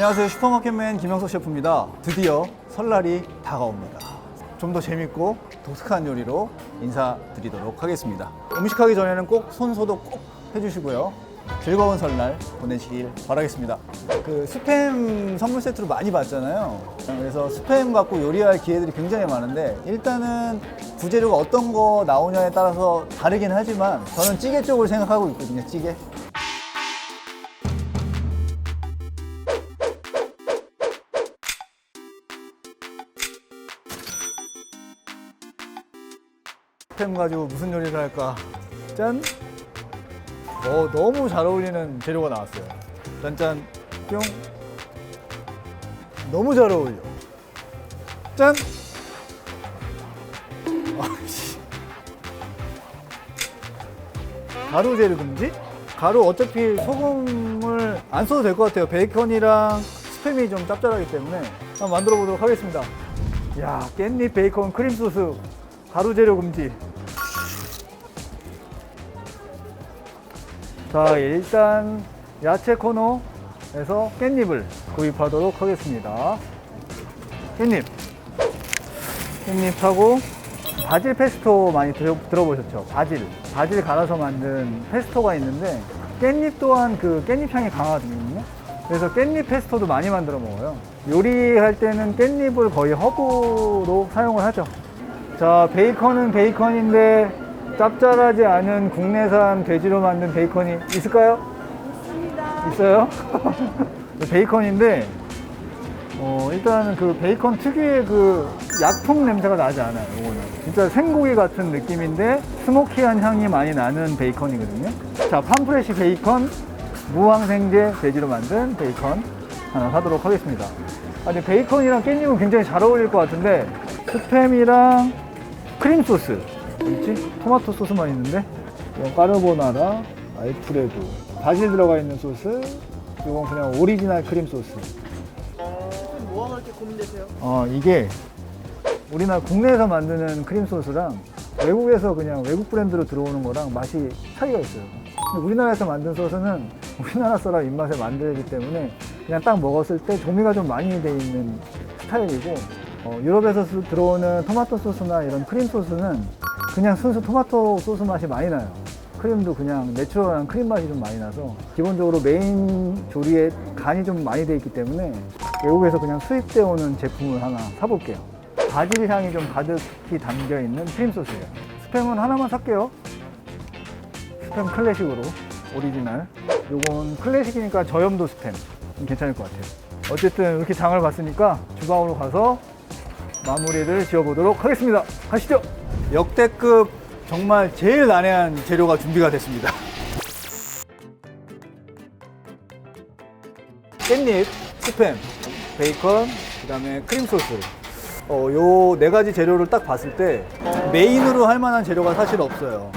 안녕하세요. 슈퍼마켓맨 김영석 셰프입니다. 드디어 설날이 다가옵니다. 좀 더 재밌고 독특한 요리로 인사드리도록 하겠습니다. 음식하기 전에는 꼭 손 소독 꼭 해주시고요. 즐거운 설날 보내시길 바라겠습니다. 그 스팸 선물 세트로 많이 받잖아요. 그래서 스팸 갖고 요리할 기회들이 굉장히 많은데 일단은 부재료가 어떤 거 나오냐에 따라서 다르긴 하지만 저는 찌개 쪽을 생각하고 있거든요 찌개 스팸 가지고 무슨 요리를 할까? 짠! 어, 너무 잘 어울리는 재료가 나왔어요. 짠짠, 뿅! 너무 잘 어울려. 짠! 아이씨. 가루 재료 금지? 가루 어차피 소금을 안 써도 될 것 같아요. 베이컨이랑 스팸이 좀 짭짤하기 때문에 한번 만들어 보도록 하겠습니다. 야, 깻잎 베이컨 크림 소스 가루 재료 금지. 자, 일단 야채 코너에서 깻잎을 구입하도록 하겠습니다. 깻잎. 깻잎하고 바질 페스토 많이 들어, 들어보셨죠? 바질. 바질 갈아서 만든 페스토가 있는데 깻잎 또한 그 깻잎 향이 강하거든요. 그래서 깻잎 페스토도 많이 만들어 먹어요. 요리할 때는 깻잎을 거의 허브로 사용을 하죠. 자, 베이컨은 베이컨인데 짭짤하지 않은 국내산 돼지로 만든 베이컨이 있을까요? 있습니다. 있어요? 베이컨인데 어, 일단은 그 베이컨 특유의 그 약품 냄새가 나지 않아요. 이거는 진짜 생고기 같은 느낌인데 스모키한 향이 많이 나는 베이컨이거든요. 자, 팜프레시 베이컨 무항생제 돼지로 만든 베이컨 하나 사도록 하겠습니다. 아니 베이컨이랑 깻잎은 굉장히 잘 어울릴 것 같은데 스팸이랑 크림 소스 있지? 토마토 소스만 있는데 이건 까르보나라, 알프레도 바질 들어가 있는 소스 이건 그냥 오리지널 크림 소스 뭐 하나 이렇게 고민되세요? 어 이게 우리나라 국내에서 만드는 크림 소스랑 외국에서 그냥 외국 브랜드로 들어오는 거랑 맛이 차이가 있어요. 근데 우리나라에서 만든 소스는 우리나라 사람 입맛에 만들기 때문에 그냥 딱 먹었을 때 조미가 좀 많이 돼 있는 스타일이고 어, 유럽에서 수- 들어오는 토마토 소스나 이런 크림 소스는 그냥 순수 토마토 소스 맛이 많이 나요. 크림도 그냥 내추럴한 크림 맛이 좀 많이 나서 기본적으로 메인 조리에 간이 좀 많이 돼 있기 때문에 외국에서 그냥 수입되어 오는 제품을 하나 사볼게요. 바질 향이 좀 가득히 담겨 있는 크림 소스예요. 스팸은 하나만 살게요. 스팸 클래식으로 오리지널. 요건 클래식이니까 저염도 스팸 좀 괜찮을 것 같아요. 어쨌든 이렇게 장을 봤으니까 주방으로 가서 마무리를 지어보도록 하겠습니다. 가시죠. 역대급 정말 제일 난해한 재료가 준비가 됐습니다. 깻잎, 스팸, 베이컨, 그다음에 크림 소스. 어, 요 네 가지 재료를 딱 봤을 때 메인으로 할 만한 재료가 사실 없어요.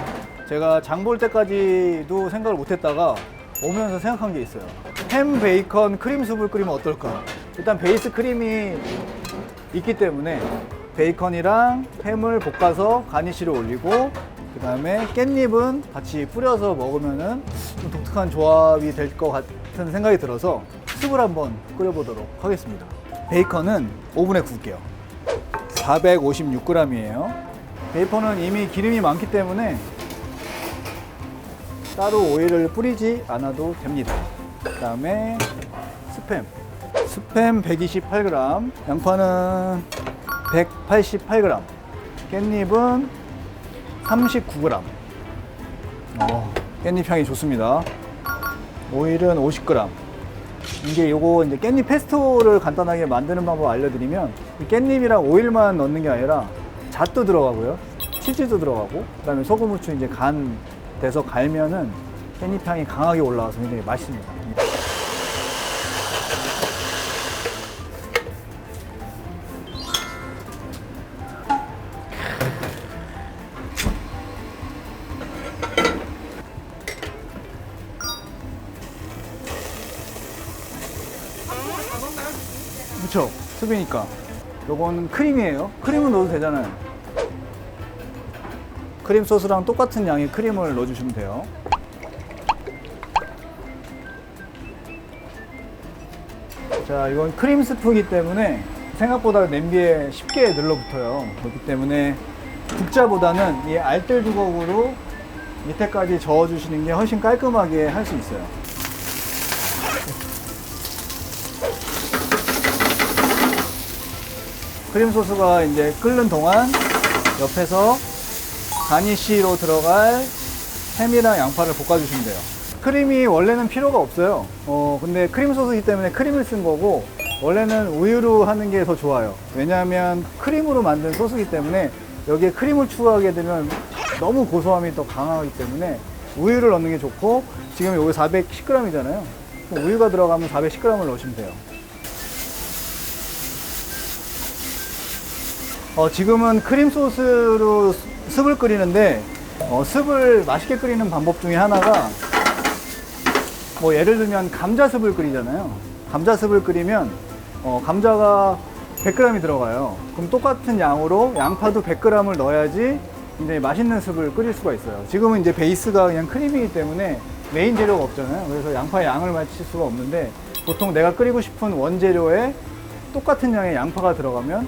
제가 장 볼 때까지도 생각을 못 했다가 오면서 생각한 게 있어요. 햄, 베이컨, 크림 수프를 끓이면 어떨까? 일단 베이스 크림이 있기 때문에 베이컨이랑 햄을 볶아서 가니쉬를 올리고 그 다음에 깻잎은 같이 뿌려서 먹으면은 좀 독특한 조합이 될 것 같은 생각이 들어서 숲을 한번 끓여보도록 하겠습니다. 베이컨은 오븐에 구울게요. 456g이에요. 베이컨은 이미 기름이 많기 때문에 따로 오일을 뿌리지 않아도 됩니다. 그 다음에 스팸. 스팸 128g, 양파는 188g, 깻잎은 39g. 어, 깻잎 향이 좋습니다. 오일은 50g. 이게 요거 이제 깻잎 페스토를 간단하게 만드는 방법 알려드리면 이 깻잎이랑 오일만 넣는 게 아니라 잣도 들어가고요. 치즈도 들어가고 그다음에 소금 후추 이제 간 돼서 갈면은 깻잎 향이 강하게 올라와서 굉장히 맛있습니다. 수비니까. 요거는 크림이에요. 크림을 넣어도 되잖아요. 크림 소스랑 똑같은 양의 크림을 넣어주시면 돼요. 자, 이건 크림 스프이기 때문에 생각보다 냄비에 쉽게 늘러붙어요. 그렇기 때문에 국자보다는 이 알뜰 주걱으로 밑에까지 저어주시는 게 훨씬 깔끔하게 할 수 있어요. 크림 소스가 이제 끓는 동안 옆에서 가니쉬로 들어갈 햄이랑 양파를 볶아주시면 돼요. 크림이 원래는 필요가 없어요. 어, 근데 크림 소스이기 때문에 크림을 쓴 거고, 원래는 우유로 하는 게 더 좋아요. 왜냐하면 크림으로 만든 소스이기 때문에 여기에 크림을 추가하게 되면 너무 고소함이 더 강하기 때문에 우유를 넣는 게 좋고, 지금 여기 410g이잖아요. 우유가 들어가면 410g을 넣으시면 돼요. 어, 지금은 크림 소스로 스- 습을 끓이는데 어, 습을 맛있게 끓이는 방법 중에 하나가 뭐 예를 들면 감자습을 끓이잖아요. 감자습을 끓이면 어, 감자가 100g이 들어가요. 그럼 똑같은 양으로 양파도 100g을 넣어야지 이제 맛있는 습을 끓일 수가 있어요. 지금은 이제 베이스가 그냥 크림이기 때문에 메인 재료가 없잖아요. 그래서 양파의 양을 맞출 수가 없는데 보통 내가 끓이고 싶은 원재료에 똑같은 양의 양파가 들어가면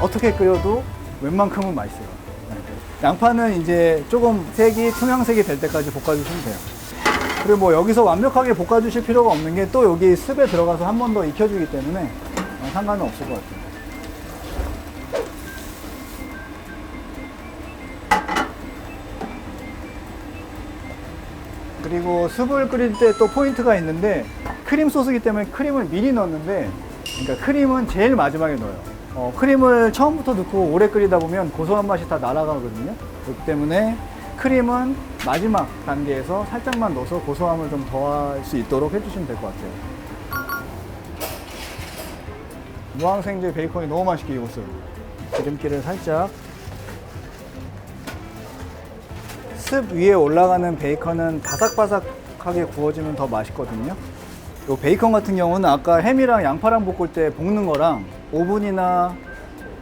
어떻게 끓여도 웬만큼은 맛있어요. 네. 양파는 이제 조금 색이 투명색이 될 때까지 볶아주시면 돼요. 그리고 뭐 여기서 완벽하게 볶아주실 필요가 없는 게 또 여기 습에 들어가서 한 번 더 익혀주기 때문에 어, 상관은 없을 것 같아요. 그리고 습을 끓일 때 또 포인트가 있는데 크림 소스기 때문에 크림을 미리 넣었는데 그러니까 크림은 제일 마지막에 넣어요. 어, 크림을 처음부터 넣고 오래 끓이다 보면 고소한 맛이 다 날아가거든요. 그렇기 때문에 크림은 마지막 단계에서 살짝만 넣어서 고소함을 좀 더할 수 있도록 해주시면 될 것 같아요. 무항생제 베이컨이 너무 맛있게 익었어요. 기름기를 살짝 습 위에 올라가는 베이컨은 바삭바삭하게 구워지면 더 맛있거든요. 요 베이컨 같은 경우는 아까 햄이랑 양파랑 볶을 때 볶는 거랑 오븐이나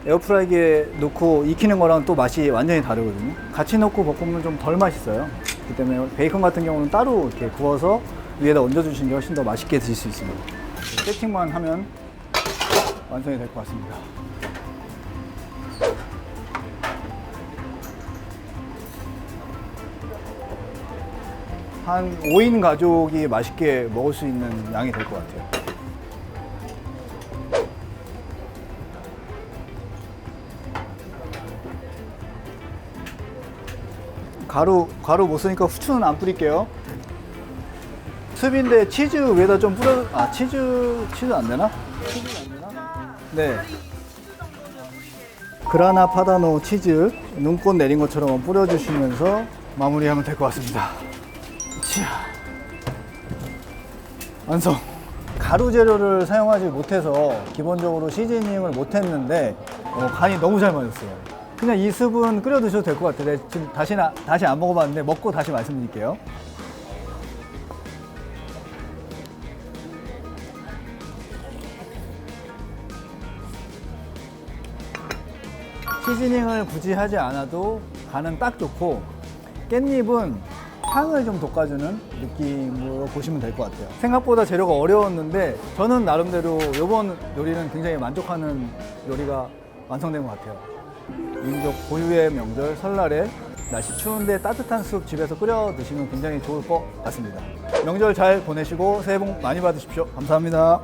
에어프라이기에 넣고 익히는 거랑 또 맛이 완전히 다르거든요. 같이 넣고 볶으면 좀 덜 맛있어요. 그렇기 때문에 베이컨 같은 경우는 따로 이렇게 구워서 위에다 얹어주시는 게 훨씬 더 맛있게 드실 수 있습니다. 세팅만 하면 완성이 될 것 같습니다. 한 5인 가족이 맛있게 먹을 수 있는 양이 될 것 같아요. 가루, 가루 못 쓰니까 후추는 안 뿌릴게요. 습인데 치즈 위에다 좀 뿌려, 아, 치즈, 치즈 안 되나? 네. 그라나 파다노 치즈 눈꽃 내린 것처럼 뿌려주시면서 마무리하면 될 것 같습니다. 치아. 완성. 가루 재료를 사용하지 못해서 기본적으로 시즈닝을 못했는데 어, 간이 너무 잘 맞았어요. 그냥 이 습은 끓여 드셔도 될 것 같아요. 네, 지금 다시 나, 다시 안 먹어봤는데 먹고 다시 말씀드릴게요. 시즈닝을 굳이 하지 않아도 간은 딱 좋고 깻잎은 향을 좀 돋궈주는 느낌으로 보시면 될 것 같아요. 생각보다 재료가 어려웠는데 저는 나름대로 이번 요리는 굉장히 만족하는 요리가 완성된 것 같아요. 민족 고유의 명절 설날에 날씨 추운데 따뜻한 숲 집에서 끓여 드시면 굉장히 좋을 것 같습니다. 명절 잘 보내시고 새해 복 많이 받으십시오. 감사합니다.